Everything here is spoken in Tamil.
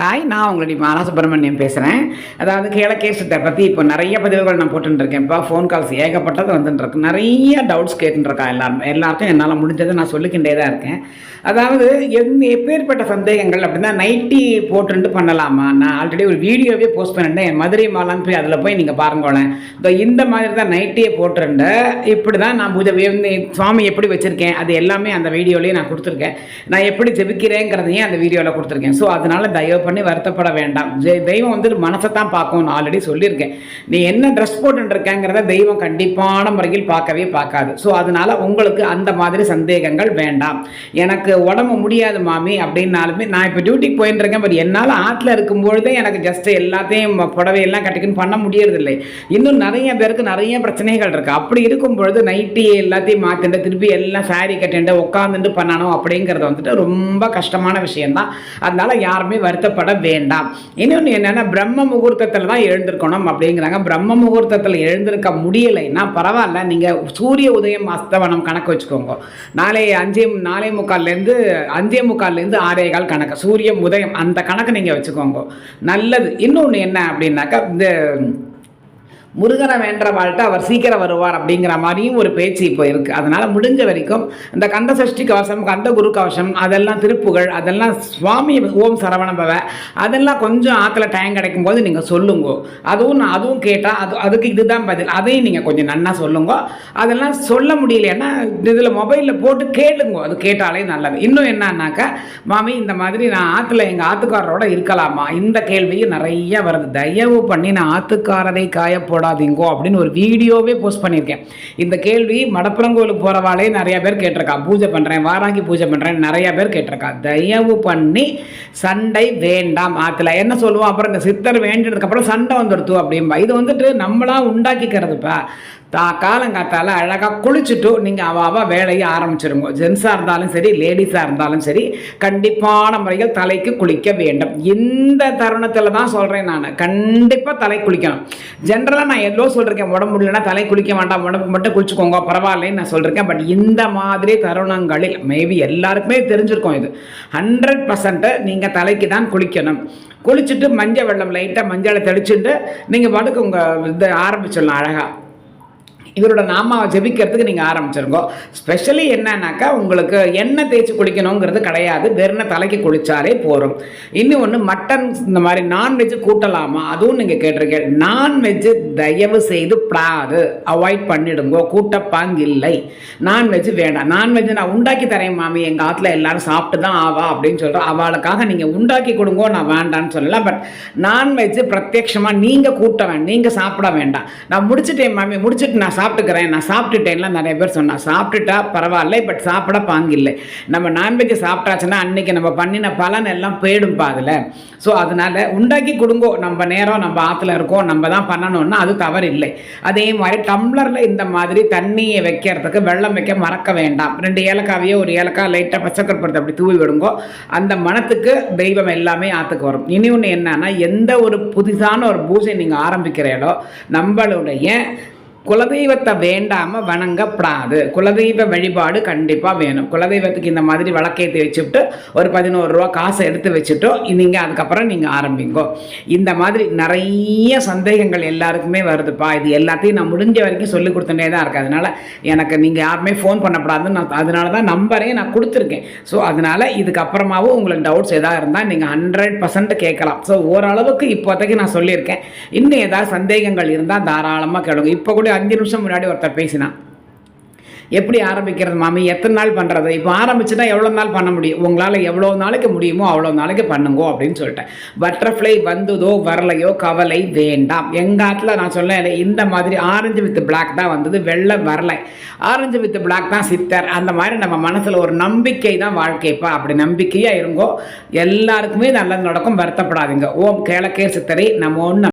ஹாய் நான் உங்களுடைய மாலா சுப்பிரமணியம் பேசுகிறேன் அதாவது கேளக்கேசத்தை பற்றி இப்போ நிறைய பதிவுகள் நான் போட்டுருக்கேன் இப்போ ஃபோன் கால்ஸ் ஏகப்பட்டது வந்துட்டுருக்கு நிறைய டவுட்ஸ் கேட்டுருக்கா எல்லாரும். எல்லாருக்கும் என்னால் முடிஞ்சதை நான் சொல்லிக்கிட்டே தான் இருக்கேன். அதாவது எந்த எப்பேற்பட்ட சந்தேகங்கள் அப்படின்னா நைட்டி போட்டுட்டு பண்ணலாமா? நான் ஆல்ரெடி ஒரு வீடியோவே போஸ்ட் பண்ணிட்டேன் என் மதுரை மாலான்னு போய் அதில் போய் நீங்கள் பாருங்களேன். இப்போ இந்த மாதிரி தான் நைட்டியை போட்டுருந்தேன் இப்படி தான் நான் பூஜை இந்த சுவாமி எப்படி வச்சுருக்கேன்? அது எல்லாமே அந்த வீடியோலேயே நான் கொடுத்துருக்கேன். நான் எப்படி ஜெபிக்கிறேங்கிறதையும் அந்த வீடியோவில் கொடுத்துருக்கேன். ஸோ அதனால் தயவு பண்ணி வருத்தப்பட வேண்டாம். தெய்வம் வந்து மனசை தான் பார்க்கும் நான் ஆல்ரெடி சொல்லியிருக்கேன். நீ என்ன ட்ரெஸ் போட்டுருக்கேங்கிறத தெய்வம் கண்டிப்பான முறையில் பார்க்கவே பார்க்காது. ஸோ அதனால உங்களுக்கு அந்த மாதிரி சந்தேகங்கள் வேண்டாம். எனக்கு உடம்பு முடியாது மாமி அப்படின்னாலுமே நான் இப்போ டியூட்டிக்கு போயிட்டு இருக்கேன் பட் என்னால் ஆற்றுல இருக்கும்பொழுதே எனக்கு ஜஸ்ட் எல்லாத்தையும் புடவையெல்லாம் கட்டிக்கின்னு பண்ண முடியறதில்லை. இன்னும் நிறைய பேருக்கு நிறைய பிரச்சனைகள் இருக்குது அப்படி இருக்கும் பொழுது நைட்டி எல்லாத்தையும் மாற்றிட்டு திருப்பி எல்லாம் சாரி கட்டிட்டு உட்காந்துட்டு பண்ணணும் அப்படிங்கிறது வந்துட்டு ரொம்ப கஷ்டமான விஷயம்தான். அதனால யாருமே வருத்தப்பட வேண்டாம். இன்னொன்று என்னென்னா பிரம்ம முகூர்த்தத்தில் தான் எழுந்திருக்கணும் அப்படிங்கிறாங்க. பிரம்ம முகூர்த்தத்தில் எழுந்திருக்க முடியலைன்னா பரவாயில்ல. நீங்கள் சூரிய உதயம் அஸ்தவனம் கணக்கு வச்சுக்கோங்க. நாளை அஞ்சே நாலே முக்கால்லேருந்து அஞ்சே முக்கால்லேருந்து ஆறே கால் கணக்கு. சூரியன் உதயம் அந்த கணக்கு நீங்கள் வச்சுக்கோங்க. நல்லது. இன்னொன்று என்ன அப்படின்னாக்கா இந்த முருகனை வேண்ட வாழ்ட்டு அவர் சீக்கிரம் வருவார் அப்படிங்கிற மாதிரியும் ஒரு பேச்சு இப்போ இருக்குது அதனால் முடிஞ்ச வரைக்கும் இந்த கந்த சஷ்டி கவசம் கந்த குரு கவசம் அதெல்லாம் திருப்புகள் அதெல்லாம் சுவாமி ஓம் சரவணபவ அதெல்லாம் கொஞ்சம் ஆற்றுல டைம் கிடைக்கும் போது நீங்கள் சொல்லுங்க. அதுவும் நான் அதுவும் கேட்டால் அது அதுக்கு இதுதான் பதில். அதையும் நீங்கள் கொஞ்சம் நன்னா சொல்லுங்க. அதெல்லாம் சொல்ல முடியலன்னா இதில் மொபைலில் போட்டு கேளுங்க. அது கேட்டாலே நல்லது. இன்னும் என்னன்னாக்கா மாமி இந்த மாதிரி நான் ஆற்றுல எங்கள் ஆத்துக்காரரோட இருக்கலாமா? இந்த கேள்வியும் நிறைய வருது. தயவு பண்ணி நான் ஆத்துக்காரரை போடாதீங்கோ அப்படின்னு ஒரு வீடியோவே போஸ்ட் பண்ணியிருக்கேன். இந்த கேள்வி மடப்புறங்கோலுக்கு போகிறவாளே நிறையா பேர் கேட்டிருக்கா. பூஜை பண்ணுறேன் வாராங்கி பூஜை பண்ணுறேன் நிறையா பேர் கேட்டிருக்கா. தயவு பண்ணி சண்டை வேண்டாம். ஆற்றுல என்ன சொல்லுவோம்? அப்புறம் இந்த சித்தர் வேண்டினதுக்கப்புறம் சண்டை வந்துடுத்து அப்படிம்பா. இது வந்துட்டு நம்மளாக உண்டாக்கிக்கிறதுப்பா. தா காலங்காத்தால அழகாக குளிச்சுட்டு நீங்கள் அவ வேலையை ஆரம்பிச்சிருங்க. ஜென்ஸாக இருந்தாலும் சரி லேடிஸாக இருந்தாலும் சரி கண்டிப்பான முறையில் தலைக்கு குளிக்க வேண்டும். இந்த தருணத்தில் தான் சொல்கிறேன் நான். கண்டிப்பாக தலை குளிக்கணும். ஜென்ரலாக நான் எவ்வளோ சொல்லியிருக்கேன் உடம்பு இல்லைன்னா தலை குளிக்க வேண்டாம். உடம்புக்கு மட்டும் குளிச்சுக்கோங்க. பரவாயில்லைன்னு நான் சொல்லியிருக்கேன் பட் இந்த மாதிரி தருணங்களில் மேபி எல்லாருக்குமே தெரிஞ்சிருக்கோம் இது. ஹண்ட்ரட் பர்சன்ட்டு நீங்கள் தலைக்கு தான் குளிக்கணும். குளிச்சுட்டு மஞ்சள் வெள்ளம் லைட்டாக மஞ்சளை தெளிச்சுட்டு நீங்கள் பாட்டுக்கு உங்கள் இதை ஆரம்பிச்சிடலாம் அழகாக இவரோட நாமாவை ஜெபிக்கிறதுக்கு நீங்கள் ஆரம்பிச்சிருங்க. ஸ்பெஷலி என்னன்னாக்கா உங்களுக்கு எண்ணெய் தேய்ச்சி குளிக்கணுங்கிறது கிடையாது. வெறும் தலைக்கு குளிச்சாலே போதும். இன்னும் ஒன்று மட்டன் இந்த மாதிரி நான்வெஜ் கூட்டலாமா? அதுவும் நீங்கள் கேட்டிருக்கீங்க நான்வெஜ் தயவு செய்து படாது. அவாய்ட் பண்ணிடுங்கோ. கூட்டப்பாங்க இல்லை நான்வெஜ் வேண்டாம். நான்வெஜ் நான் உண்டாக்கி தரேன் மாமி. எங்கள் ஆற்றுல எல்லாரும் சாப்பிட்டு தான் ஆவா அப்படின்னு சொல்கிறோம் அவளுக்காக நீங்கள் உண்டாக்கி கொடுங்கோ. நான் வேண்டான்னு சொல்லலாம் பட் நான்வெஜ் பிரத்யட்சமாக நீங்கள் கூட்ட வேண்டாம் நீங்கள் சாப்பிட வேண்டாம். நான் முடிச்சிட்டேன் மாமி. முடிச்சுட்டு நான் சாப்பிட்டுக்கிறேன். நான் சாப்பிட்டுட்டேன்லாம் நிறைய பேர் சொன்னால் சாப்பிட்டுட்டா பரவாயில்ல பட் சாப்பிட பாங்கில்லை நம்ம நான்வெஜ் சாப்பிட்டாச்சுன்னா அன்னைக்கு நம்ம பண்ணின பலன் எல்லாம் போயிடும்பா அதில். ஸோ அதனால உண்டாக்கி கொடுங்கோ. நம்ம நேரம் நம்ம ஆற்றுல இருக்கோம். நம்ம தான் பண்ணணும்னா அது தவறு இல்லை அதே மாதிரி டம்ளரில் இந்த மாதிரி தண்ணியை வைக்கிறதுக்கு வெள்ளம் வைக்க மறக்க வேண்டாம். ரெண்டு ஏலக்காவையோ ஒரு ஏலக்காய் லைட்டாக பச்சைக்கற்படுத்த அப்படி தூவி விடுங்கோ. அந்த மனத்துக்கு தெய்வம் எல்லாமே ஆற்றுக்கு வரும். இனி ஒன்று என்னன்னா எந்த ஒரு புதுசான ஒரு பூஜை நீங்கள் ஆரம்பிக்கிறீங்களோ நம்மளுடைய குலதெய்வத்தை வேண்டாமல் வணங்கப்படாது. குலதெய்வ வழிபாடு கண்டிப்பாக வேணும். குலதெய்வத்துக்கு இந்த மாதிரி விளக்கேற்றி வச்சுட்டு ஒரு பதினோரு ரூபா காசை எடுத்து வச்சுட்டோ நீங்கள் அதுக்கப்புறம் நீங்கள் ஆரம்பிங்கோ. இந்த மாதிரி நிறைய சந்தேகங்கள் எல்லாருக்குமே வருதுப்பா. இது எல்லாத்தையும் நான் முடிஞ்ச வரைக்கும் சொல்லி கொடுத்துட்டே தான் இருக்குது அதனால் எனக்கு நீங்கள் யாருமே ஃபோன் பண்ணப்படாதுன்னு நான் அதனால தான் நம்பரையும் நான் கொடுத்துருக்கேன். ஸோ அதனால் இதுக்கப்புறமாவும் உங்களுக்கு டவுட்ஸ் எதாக இருந்தால் நீங்கள் ஹண்ட்ரட் பர்சன்ட் கேட்கலாம். ஸோ ஓரளவுக்கு இப்போதைக்கு நான் சொல்லியிருக்கேன். இன்னும் ஏதாவது சந்தேகங்கள் இருந்தால் தாராளமாக கேளுங்க. இப்போ கூட அஞ்சு நிமிஷம் முன்னாடி ஒருத்தர் பேசினான். எப்படி ஆரம்பிக்கிறது மாமி? எத்தனை நாள் பண்ணுறது இப்போ ஆரம்பிச்சுன்னா எவ்வளோ நாள் பண்ண முடியும்? உங்களால் எவ்வளோ நாளைக்கு முடியுமோ அவ்வளோ நாளைக்கு பண்ணுங்கோ அப்படின்னு சொல்லிட்டேன். பட்டர்ஃப்ளை வந்ததோ வரலையோ கவலை வேண்டாம். எங்கள் ஆற்றுல நான் சொன்னேன் இந்த மாதிரி ஆரஞ்சு வித் பிளாக் தான் வந்தது வெள்ளை வரலை. ஆரஞ்சு வித் பிளாக் தான் சித்தர். அந்த மாதிரி நம்ம மனசில் ஒரு நம்பிக்கை தான் வாழ்க்கைப்பா. அப்படி நம்பிக்கையாக இருங்கோ. எல்லாருக்குமே நல்லது நடக்கும் வருத்தப்படாதீங்க. ஓம் கேளக்கே சித்தரை நம்ம ஒன்று